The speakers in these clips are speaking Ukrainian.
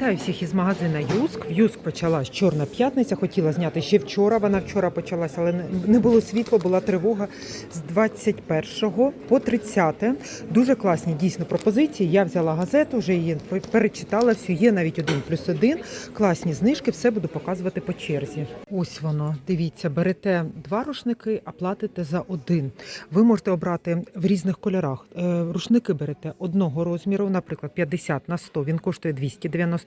Вітаю всіх із магазина Юск. В Юск почалась Чорна п'ятниця. Хотіла зняти ще вчора. Вона вчора почалася, але не- було світла, була тривога з 21 по 30. Дуже класні дійсно пропозиції. Я взяла газету, вже її перечитала. Всю є навіть один плюс один. Класні знижки, все буду показувати по черзі. Ось воно. Дивіться, берете два рушники, а платите за один. Ви можете обрати в різних кольорах. Е, Рушники берете одного розміру, наприклад, 50 на 100, він коштує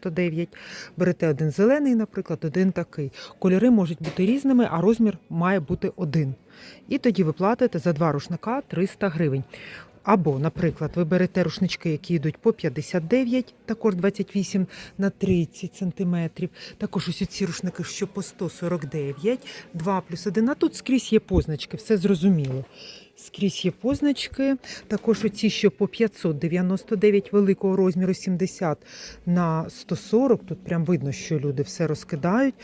299. Берете один зелений, наприклад, один такий. Кольори можуть бути різними, а розмір має бути один. І тоді ви платите за два рушника 300 гривень. Або, наприклад, ви берете рушнички, які йдуть по 59, також 28 на 30 сантиметрів. Також ось ці рушники, що по 149, 2 плюс 1. А тут скрізь є позначки, все зрозуміло. Скрізь є позначки. Також оці, що по 599 великого розміру 70 на 140. Тут прям видно, що люди все розкидають.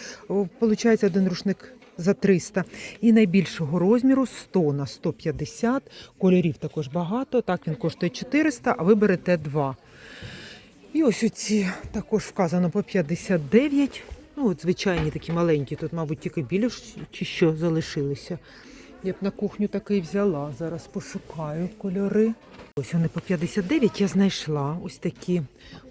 Получається один рушник за 300. І найбільшого розміру 100 на 150. Кольорів також багато. Так він коштує 400, а ви берете 2. І ось оці також вказано по 59. Ну, от звичайні такі маленькі, тут, мабуть, тільки білі чи що залишилися. Я б на кухню такий взяла. Зараз пошукаю кольори. Ось вони по 59 я знайшла. Ось такі.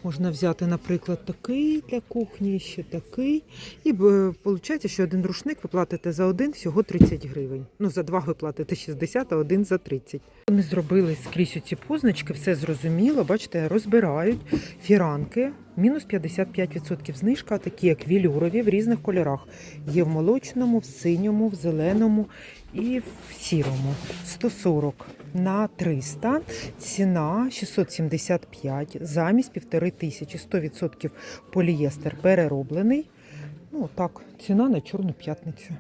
Можна взяти, наприклад, такий для кухні, ще такий. І виходить, що один рушник ви платите за один всього 30 гривень. Ну, за два ви платите 60, а один за 30. Вони зробили скрізь ці позначки, все зрозуміло. Бачите, розбирають фіранки. Мінус 55% знижка, такі як вілюрові в різних кольорах. Є в молочному, в синьому, в зеленому і в сірому. 140 на 300, ціна 675, замість 1500, 100% полієстер перероблений. Ну так, ціна на Чорну п'ятницю.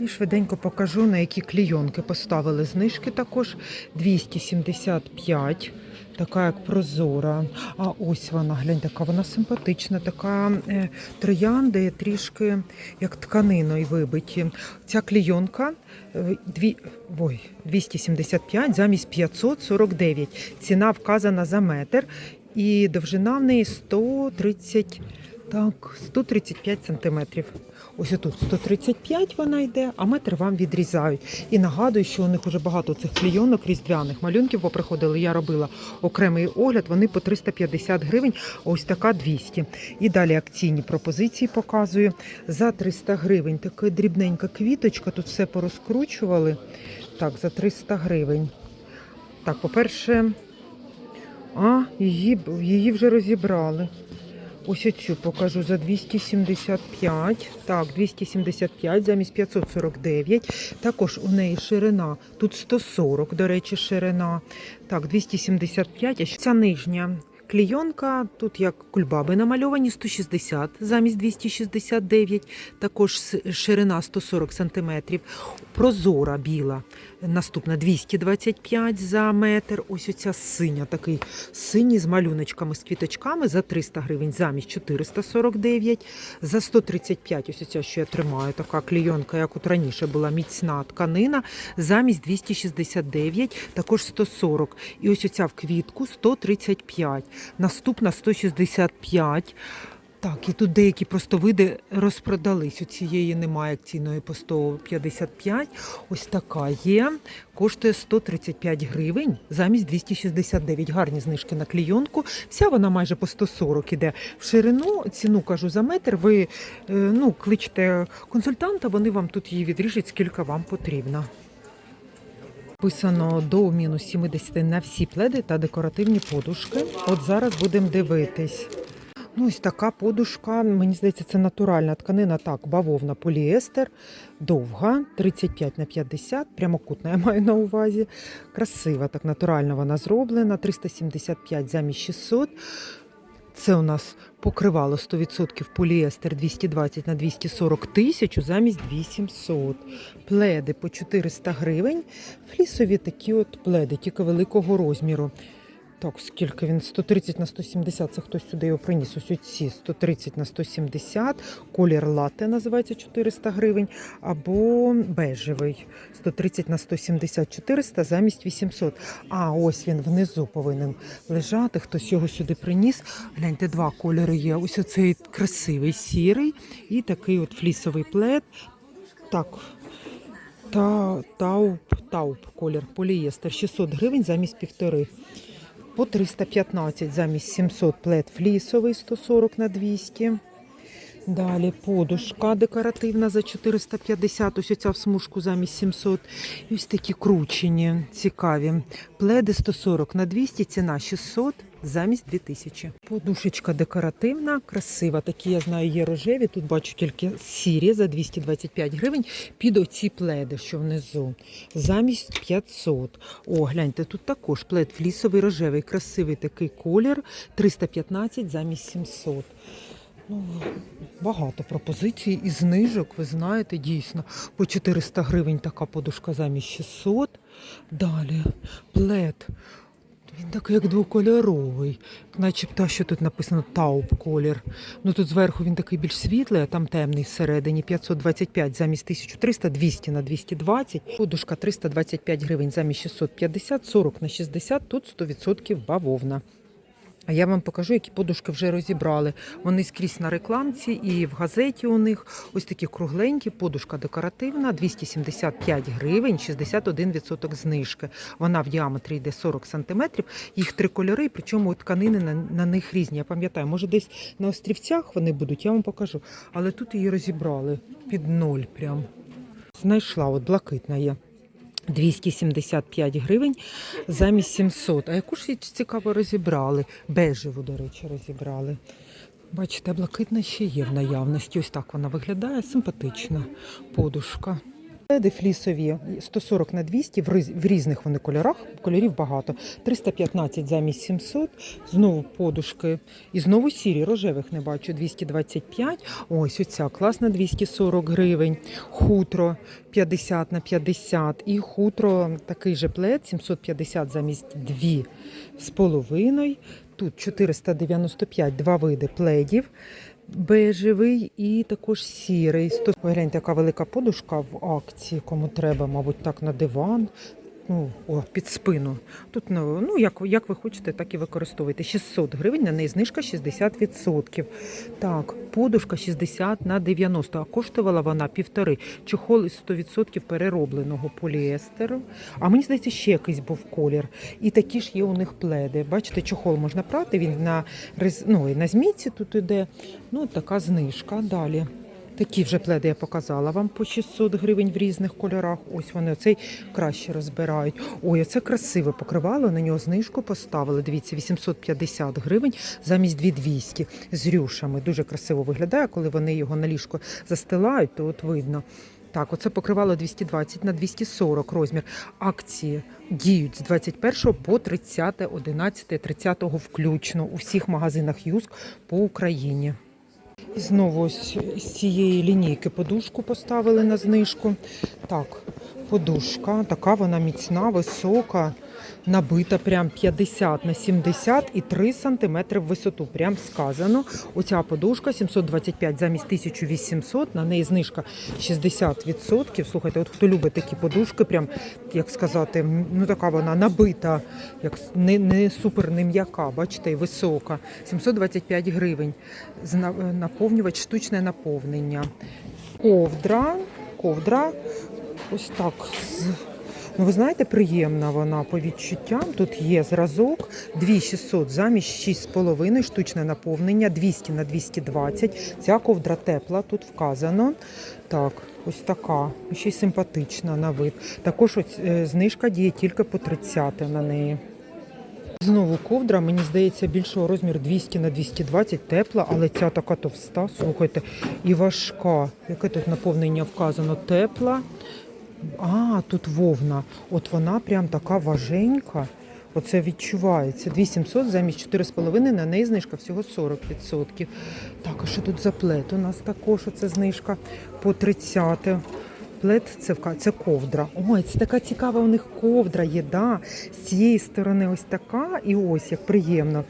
І швиденько покажу, на які клійонки поставили знижки також. 275, така як прозора. А ось вона, глянь, така вона симпатична, така е, троянди трішки як тканиною вибиті. Ця клійонка е, дві, ой, 275 замість 549. Ціна вказана за метр. І довжина в неї 130, так, 135 сантиметрів. Ось тут 135 вона йде, а метр вам відрізають. І нагадую, що у них вже багато цих клійонок різдвяних малюнків поприходили. Я робила окремий огляд, вони по 350 гривень, а ось така 200. І далі акційні пропозиції показую. За 300 гривень така дрібненька квіточка, тут все порозкручували. Так, за 300 гривень. Так, по-перше, а, її, її вже розібрали. Ось оцю покажу за 275. Так, 275 замість 549. Також у неї ширина. Тут 140, до речі, ширина. Так, 275. А ця нижня клійонка, тут як кульбаби намальовані 160 замість 269. Також ширина 140 см. Прозора біла. Наступна 225 за метр. Ось оця синя, такий синій з малюночками, з квіточками за 300 гривень замість 449. За 135, ось оця, що я тримаю, така клійонка, як от раніше була міцна тканина, замість 269, також 140. І ось оця в квітку 135. Наступна 165. Так, і тут деякі просто види розпродались. У цієї немає акційної по 155. Ось така є. Коштує 135 гривень замість 269. Гарні знижки на клійонку. Вся вона майже по 140 іде в ширину. Ціну кажу за метр. Ви е, ну, кличте консультанта, вони вам тут її відріжуть, скільки вам потрібно. Писано до мінус 70 на всі пледи та декоративні подушки. От зараз будемо дивитись. Ну, ось така подушка, мені здається, це натуральна тканина, так, бавовна поліестер, довга, 35 на 50, прямокутна я маю на увазі. Красива, так натурально вона зроблена, 375 замість 600. Це у нас покривало 100% поліестер 220 на 240 тисяч замість 800. Пледи по 400 гривень. Флісові такі от пледи, тільки великого розміру. Так, скільки він? 130 на 170, це хтось сюди його приніс. Ось оці 130 на 170, колір латте називається 400 гривень, або бежевий 130 на 170, 400 замість 800. А ось він внизу повинен лежати, хтось його сюди приніс. Гляньте, два кольори є. Ось оцей красивий сірий і такий от флісовий плед. Так, та, тауп, тауп, колір полієстер 600 гривень замість півтори. По 315 замість 700 плед флісовий 140 на 200. Далі подушка декоративна за 450, ось оця в смужку замість 700. І ось такі кручені, цікаві. Пледи 140 на 200, ціна 600 замість 2000. Подушечка декоративна, красива. Такі, я знаю, є рожеві. Тут бачу тільки сірі за 225 гривень під оці пледи, що внизу. Замість 500. О, гляньте, тут також плед флісовий, рожевий, красивий такий колір. 315 замість 700. Ну, багато пропозицій і знижок, ви знаєте, дійсно. По 400 гривень така подушка замість 600. Далі плед. Він такий як двокольоровий, начебто, що тут написано тауп колір. Ну тут зверху він такий більш світлий, а там темний всередині 525 замість 1300, 200 на 220. Подушка 325 гривень замість 650, 40 на 60, тут 100% бавовна. А я вам покажу, які подушки вже розібрали. Вони скрізь на рекламці і в газеті у них ось такі кругленькі, подушка декоративна, 275 гривень, 61% знижки. Вона в діаметрі йде 40 см. Їх три кольори, причому тканини на, на них різні. Я пам'ятаю, може десь на острівцях вони будуть, я вам покажу. Але тут її розібрали під ноль прям. Знайшла, от блакитна є. 275 гривень замість 700. А яку ж цікаво розібрали? Бежеву, до речі, розібрали. Бачите, блакитна ще є в наявності. Ось так вона виглядає. Симпатична подушка. Леди флісові 140 на 200, в різних вони кольорах, кольорів багато. 315 замість 700, знову подушки. І знову сірі, рожевих не бачу, 225. Ось оця класна 240 гривень. Хутро 50 на 50. І хутро такий же плед 750 замість 2 з половиною. Тут 495, два види пледів бежевий і також сірий. Сто- Ой, Гляньте, яка велика подушка в акції, кому треба, мабуть, так на диван. Ну, о, під спину. Тут ну, ну як, як ви хочете, так і використовуйте. 600 гривень, на неї знижка 60%. Так, подушка 60 на 90, а коштувала вона півтори. Чохол із 100% переробленого поліестеру. А мені здається, ще якийсь був колір. І такі ж є у них пледи. Бачите, чохол можна прати, він на, ну, на змійці тут іде. Ну, така знижка. Далі. Такі вже пледи я показала вам по 600 гривень в різних кольорах. Ось вони оцей краще розбирають. Ой, оце красиве покривало, на нього знижку поставили. Дивіться, 850 гривень замість 2200 з рюшами. Дуже красиво виглядає, коли вони його на ліжко застилають, то от видно. Так, оце покривало 220 на 240 розмір. Акції діють з 21 по 30, 11, 30 включно у всіх магазинах Юск по Україні. І знову ось з цієї лінійки подушку поставили на знижку. Так, подушка, така вона міцна, висока, набита прям 50 на 70 і 3 см в висоту. Прям сказано. Оця подушка 725 замість 1800, на неї знижка 60%. Слухайте, от хто любить такі подушки, прям, як сказати, ну така вона набита, як не, не супер не м'яка, бачите, і висока. 725 гривень. Наповнювач, штучне наповнення. Ковдра, ковдра, ось так. Ну, ви знаєте, приємна вона по відчуттям. Тут є зразок 2600 замість 6,5 штучне наповнення, 200 на 220. Ця ковдра тепла, тут вказано. Так, ось така, ще й симпатична на вид. Також ось, е, знижка діє тільки по 30 на неї. Знову ковдра, мені здається, більшого розміру 200 на 220, тепла, але ця така товста, слухайте, і важка. Яке тут наповнення вказано? Тепла. А, тут вовна. От вона прям така важенька. Оце відчувається. 2700 замість 4,5, на неї знижка всього 40%. Так, а що тут за плет? У нас також оце знижка по 30. Плед це це ковдра. Ой, це така цікава у них ковдра є, да. З цієї сторони ось така, і ось як приємно.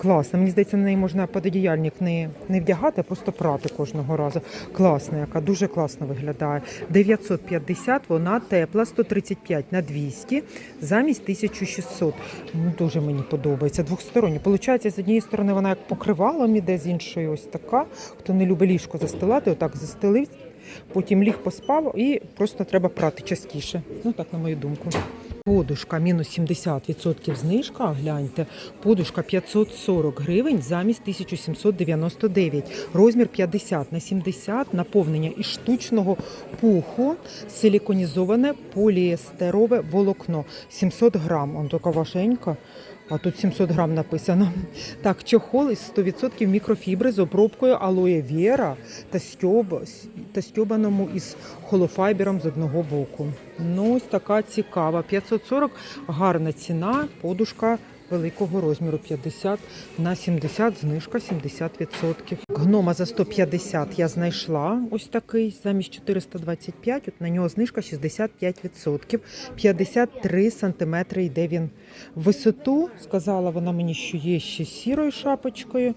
Класно. Мені здається, на неї можна пододіяльник не, не вдягати, а просто прати кожного разу. Класна, яка дуже класно виглядає. 950, вона тепла, 135 на 200, замість 1600. Ну, дуже мені подобається. Двохстороння. Получається, з однієї сторони вона як покривалом іде, з іншої ось така. Хто не любить ліжко застилати, отак застелив, потім ліг поспав і просто треба прати частіше. Ну так, на мою думку. Подушка мінус 70% знижка, гляньте. Подушка 540 гривень замість 1799. Розмір 50 на 70, наповнення із штучного пуху, силіконізоване поліестерове волокно. 700 грам. Он така важенька. А тут 700 грам написано. Так, чохол із 100% мікрофібри з обробкою алоє вєра та, стьоб, та стьобаному із холофайбером з одного боку. Ну, ось така цікава. 540 гарна ціна, подушка великого розміру 50 на 70, знижка 70%. Гнома за 150 я знайшла ось такий, замість 425, от на нього знижка 65%. 53 сантиметри йде він висоту. Сказала вона мені, що є ще сірою шапочкою.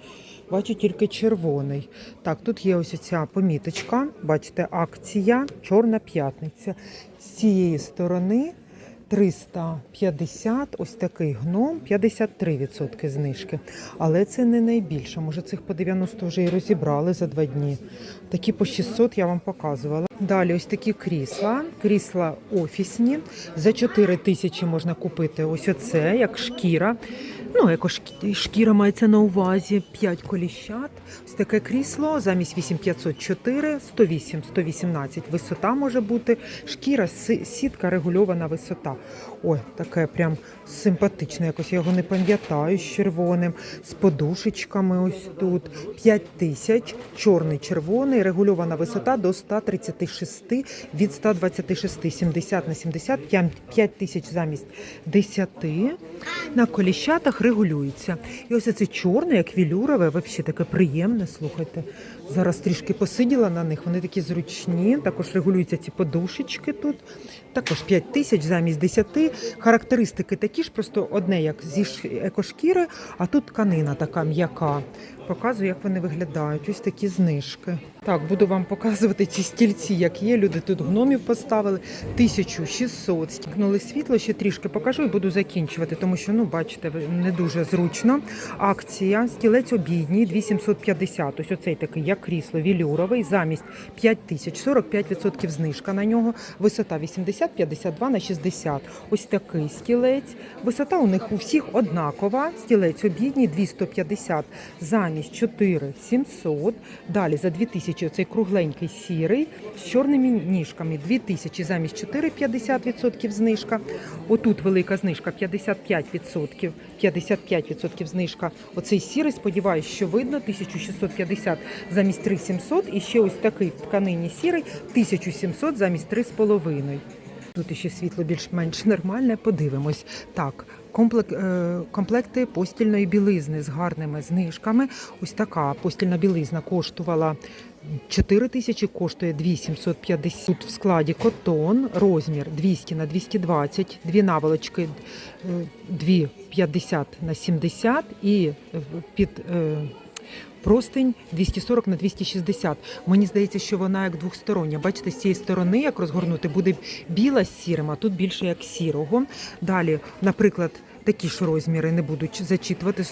Бачу тільки червоний. Так, тут є ось ця поміточка. Бачите, акція Чорна п'ятниця. З цієї сторони 350, ось такий гном, 53% знижки. Але це не найбільше. Може, цих по 90 вже і розібрали за два дні. Такі по 600 я вам показувала. Далі ось такі крісла. Крісла офісні. За 4 тисячі можна купити ось оце, як шкіра. Ну, як шкіра мається на увазі, 5 коліщат. Ось таке крісло замість 8504, 108, 118 висота може бути. Шкіра, сітка, регульована висота. Ой, таке прям симпатичне, якось я його не пам'ятаю з червоним, з подушечками ось тут. 5 тисяч, чорний, червоний, регульована висота до 136 від 126, 70 на 70, 5 тисяч замість 10. На коліщатах регулюється. І ось це чорне, як вілюрове, взагалі таке приємне, слухайте. Зараз трішки посиділа на них, вони такі зручні. Також регулюються ці подушечки тут. Також 5 тисяч замість 10. Характеристики такі ж, просто одне як зі екошкіри, а тут тканина така м'яка. Показую, як вони виглядають. Ось такі знижки. Так, буду вам показувати ці стільці, як є. Люди тут гномів поставили. 1600. Стікнули світло, ще трішки покажу і буду закінчувати, тому що, ну, бачите, не дуже зручно. Акція, стілець обідній, 2750. Ось оцей такий, як крісло, вілюровий, замість 5000, 45% знижка на нього. Висота 80, 52 на 60. Ось такий стілець. Висота у них у всіх однакова. Стілець обідній, 250, замість 4700. Далі за 2000 оцей кругленький сірий з чорними ніжками. 2000 замість 4, 50% знижка. Отут велика знижка 55%. 55% знижка. Оцей сірий, сподіваюся, що видно. 1650 замість 3700. І ще ось такий в тканині сірий 1700 замість 3,5. Тут ще світло більш-менш нормальне. Подивимось. Так, комплекти постільної білизни з гарними знижками. Ось така постільна білизна коштувала 4 тисячі, коштує 2750. Тут в складі котон, розмір 200 на 220, дві наволочки е, 250 на 70 і е, під. Простень 240 на 260. Мені здається, що вона як двохстороння. Бачите, з цієї сторони, як розгорнути, буде біла з сірим, а тут більше як сірого. Далі, наприклад, такі ж розміри не будуть зачитувати.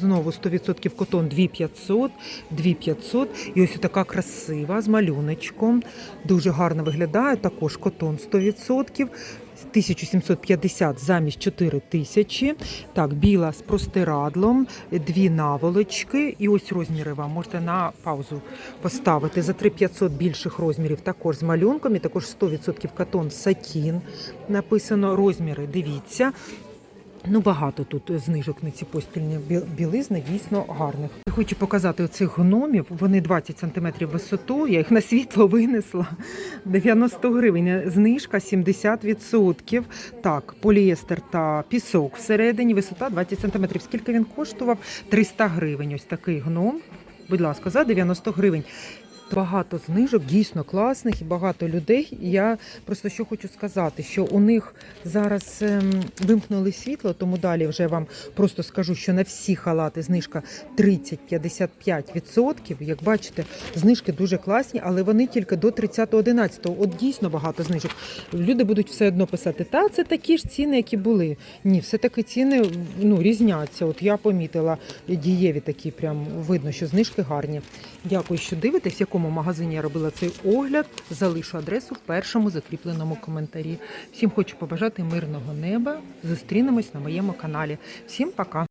Знову 100% котон 2500, 2500. І ось така красива з малюночком. Дуже гарно виглядає. Також котон 100%. 1750 замість 4000. Так, біла з простирадлом, дві наволочки. І ось розміри вам можете на паузу поставити. За 3500 більших розмірів також з малюнком. І також 100% катон сатін. Написано розміри. Дивіться. Ну, багато тут знижок на ці постільні бі- білизни, дійсно гарних. Хочу показати оцих гномів. Вони 20 см висоту. Я їх на світло винесла. 90 гривень. Знижка 70%. Так, поліестер та пісок всередині. Висота 20 см. Скільки він коштував? 300 гривень. Ось такий гном. Будь ласка, за 90 гривень. Багато знижок, дійсно класних і багато людей. Я просто що хочу сказати, що у них зараз ем, вимкнули світло, тому далі вже вам просто скажу, що на всі халати знижка 30-55%. Як бачите, знижки дуже класні, але вони тільки до 30.11. От дійсно багато знижок. Люди будуть все одно писати, та це такі ж ціни, які були. Ні, все таки ціни ну, різняться. От я помітила дієві такі, прям видно, що знижки гарні. Дякую, що дивитесь, в якому магазині я робила цей огляд. Залишу адресу в першому закріпленому коментарі. Всім хочу побажати мирного неба. Зустрінемось на моєму каналі. Всім пока!